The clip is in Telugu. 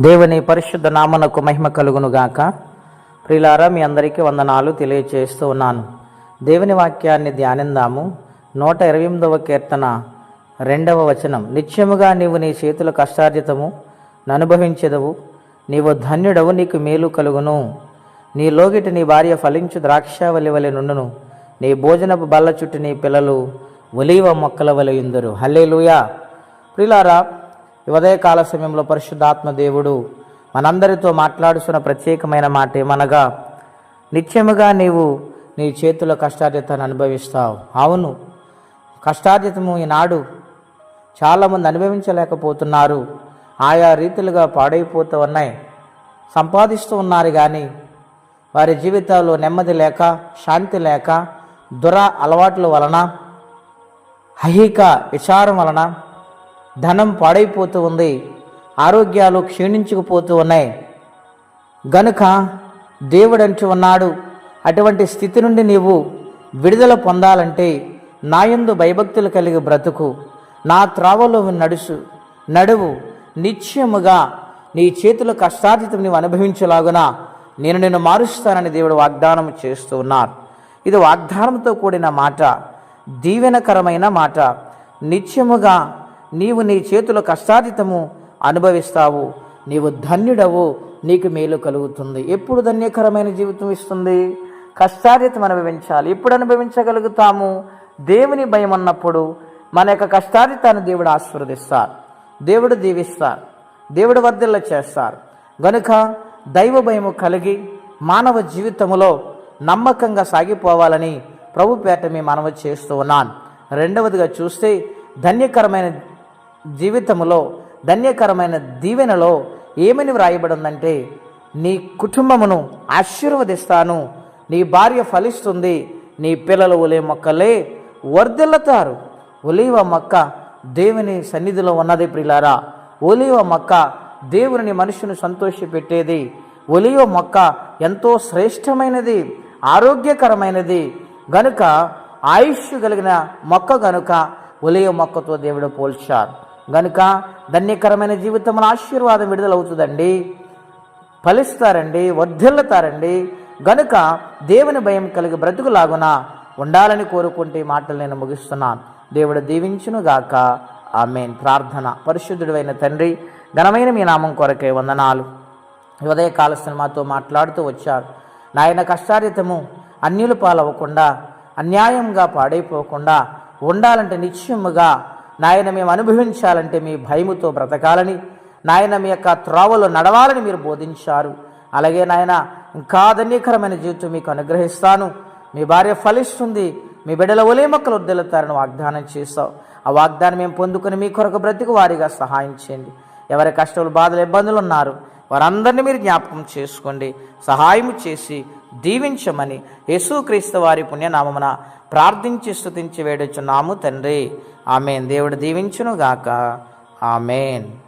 దేవుని పరిశుద్ధ నామనకు మహిమ కలుగును గాక ప్రిలారా మీ అందరికీ వందనాలు తెలియచేస్తూ ఉన్నాను. దేవుని వాక్యాన్ని ధ్యానిందాము. నూట ఇరవై ఎనిమిదవ కీర్తన రెండవ వచనం. నిత్యముగా నీవు నీ చేతుల కష్టార్జితము ననుభవించెదవు. నీవు ధన్యుడవు నీకు మేలు కలుగును. నీ లోగిటి నీ భార్య ఫలించు ద్రాక్షావలి వలె నుండును. నీ భోజనపు బల్ల చుట్టూ నీ పిల్లలు ఒలీవ మొక్కల వలె ఇందురు. హల్లే లూయా ప్రిలారా ఉదయకాల సమయంలో పరిశుద్ధాత్మ దేవుడు మనందరితో మాట్లాడుతున్న ప్రత్యేకమైన మాట ఏమనగా నిత్యముగా నీవు నీ చేతుల కష్టార్జితను అనుభవిస్తావు. అవును కష్టార్జితము ఈనాడు చాలామంది అనుభవించలేకపోతున్నారు. ఆయా రీతిలుగా పాడైపోతూ ఉన్నాయి సంపాదిస్తూ ఉన్నారు కానీ వారి జీవితాల్లో నెమ్మది లేక శాంతి లేక దుర అలవాట్ల వలన అహిక విచారం వలన ధనం పాడైపోతూ ఉంది. ఆరోగ్యాలు క్షీణించుకుపోతూ ఉన్నాయి. గనుక దేవుడు అంటూ ఉన్నాడు అటువంటి స్థితి నుండి నీవు విడుదల పొందాలంటే నాయందు భయభక్తులు కలిగి బ్రతుకు. నా త్రావలో నడుసు నడువు నిత్యముగా నీ చేతుల కష్టార్జితం నీవు అనుభవించలాగున నేను నిన్ను మారుస్తానని దేవుడు వాగ్దానం చేస్తూ ఉన్నారు. ఇది వాగ్దానంతో కూడిన మాట దీవెనకరమైన మాట. నిత్యముగా నీవు నీ చేతుల కష్టార్జితము అనుభవిస్తావు. నీవు ధన్యుడవు నీకు మేలు కలుగుతుంది. ఎప్పుడు ధన్యకరమైన జీవితం ఇస్తుంది? కష్టార్జితం అనుభవించాలి. ఎప్పుడు అనుభవించగలుగుతాము? దేవుని భయం అన్నప్పుడు మన యొక్క కష్టాతీతాన్ని దేవుడు ఆశీర్వదిస్తారు. దేవుడు దీవిస్తారు. దేవుడు వర్ధిల్ల చేస్తారు. గనుక దైవ భయము కలిగి మానవ జీవితములో నమ్మకంగా సాగిపోవాలని ప్రభు పేట మీ మనవి చేస్తూ ఉన్నాను రెండవదిగా చూస్తే ధన్యకరమైన జీవితములో ధన్యకరమైన దీవెనలో ఏమని వ్రాయబడిందంటే నీ కుటుంబమును ఆశీర్వదిస్తాను నీ భార్య ఫలిస్తుంది నీ పిల్లలు ఒలే మొక్కలే వర్ధిల్లుతారు. ఒలీవ మొక్క దేవుని సన్నిధిలో ఉన్నది ప్రిలారా. ఒలీవ మొక్క దేవుని మనుషుని సంతోషపెట్టేది. ఒలివ మొక్క ఎంతో శ్రేష్టమైనది ఆరోగ్యకరమైనది. గనుక ఆయుష్ కలిగిన మొక్క గనుక ఒలివ మొక్కతో దేవుడు పోల్చారు. గనుక ధన్యకరమైన జీవితం ఆశీర్వాదం విడుదలవుతుందండి. ఫలిస్తారండి వర్ధిల్లుతారండి. గనుక దేవుని భయం కలిగి బ్రతుకులాగున ఉండాలని కోరుకుంటే మాటలు నేను ముగిస్తున్నాను. దేవుడు దీవించును గాక ఆమెన్. ప్రార్థన. పరిశుద్ధుడైన తండ్రి ఘనమైన మీ నామం కొరకే వందనాలు. ఈ ఉదయ కాల సినిమాతో మాట్లాడుతూ వచ్చారు. నాయన కష్టారితము అన్యులు పాలవ్వకుండా అన్యాయంగా పాడైపోకుండా ఉండాలంటే నిశ్చయముగా నాయన మేము అనుభవించాలంటే మీ భయముతో బ్రతకాలని నాయన మీ యొక్క త్రోవలో నడవాలని మీరు బోధించారు. అలాగే నాయన ఇంకా ధన్యకరమైన జీవితం మీకు అనుగ్రహిస్తాను. మీ భార్య ఫలిస్తుంది మీ బిడ్డల ఒలే మొక్కలు వద్దెలుతారని వాగ్దానం చేస్తావు ఆ వాగ్దానం మేము పొందుకుని మీ కొరకు బ్రతికి వారిగా సహాయం చేయండి. ఎవరి కష్టాలు బాధలు ఇబ్బందులు ఉన్నారు వారందరినీ మీరు జ్ఞాపకం చేసుకోండి. సహాయం చేసి దీవించమని యేసుక్రీస్తు వారి పుణ్యనామమున ప్రార్థించి స్థుతించి వేడుచున్నాము తండ్రి. ఆమెన్. దేవుడు దీవించునుగాక. ఆమెన్.